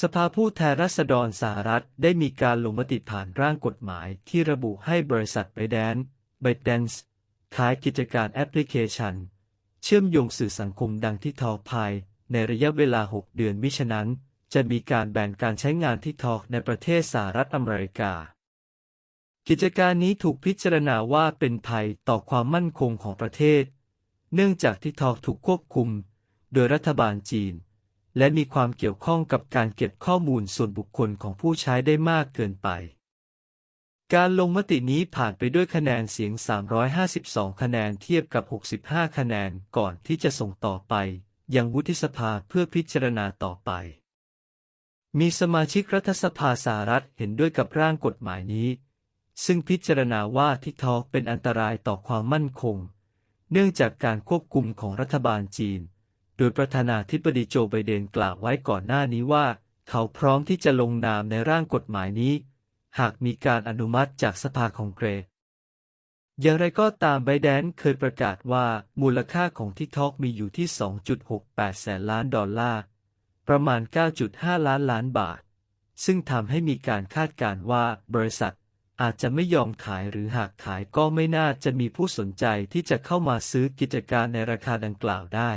สภาผู้แทนราษฎรสหรัฐได้มีการลงมติผ่านร่างกฎหมายที่ระบุให้บริษัทไบแดนไบแดนส์ขายกิจการแอปพลิเคชัน เชื่อมโยงสื่อสังคมดังที่ทอกภายในระยะเวลา 6 เดือนมิฉะนั้น จะมีการแบนการใช้งานที่ทอกในประเทศสหรัฐอเมริกา กิจการนี้ถูกพิจารณาว่าเป็นภัยต่อความมั่นคงของประเทศ เนื่องจากที่ทอกถูกควบคุม โดยรัฐบาลจีน และมีความเกี่ยวข้องกับการเก็บข้อมูลส่วนบุคคลของผู้ใช้ได้มากเกินไป การลงมตินี้ผ่านไปด้วยคะแนนเสียง 352 คะแนนเทียบกับ 65 คะแนนก่อนที่จะส่งต่อไป ยังวุฒิสภาเพื่อพิจารณาต่อไป มีสมาชิกรัฐสภาสหรัฐเห็นด้วยกับร่างกฎหมายนี้ ซึ่งพิจารณาว่าทิกทอกเป็นอันตรายต่อความมั่นคง เนื่องจากการควบคุมของรัฐบาลจีน โดยประธานาธิบดีโจไบเดนกล่าวไว้ก่อนหน้านี้ว่า เขาพร้อมที่จะลงนามในร่างกฎหมายนี้ หากมีการอนุมัติจากสภาคองเกรสอย่างไรก็ตามไบเดนเคยประกาศว่ามูลค่าของทิกทอกมีอยู่ที่ 2.68 แสนล้านดอลลาร์ ประมาณ 9.5 ล้านล้านบาท ซึ่งทำให้มีการคาดการณ์ว่าบริษัทอาจจะไม่ยอมขายหรือหากขายก็ไม่น่าจะมีผู้สนใจที่จะเข้ามาซื้อกิจการในราคาดังกล่าวได้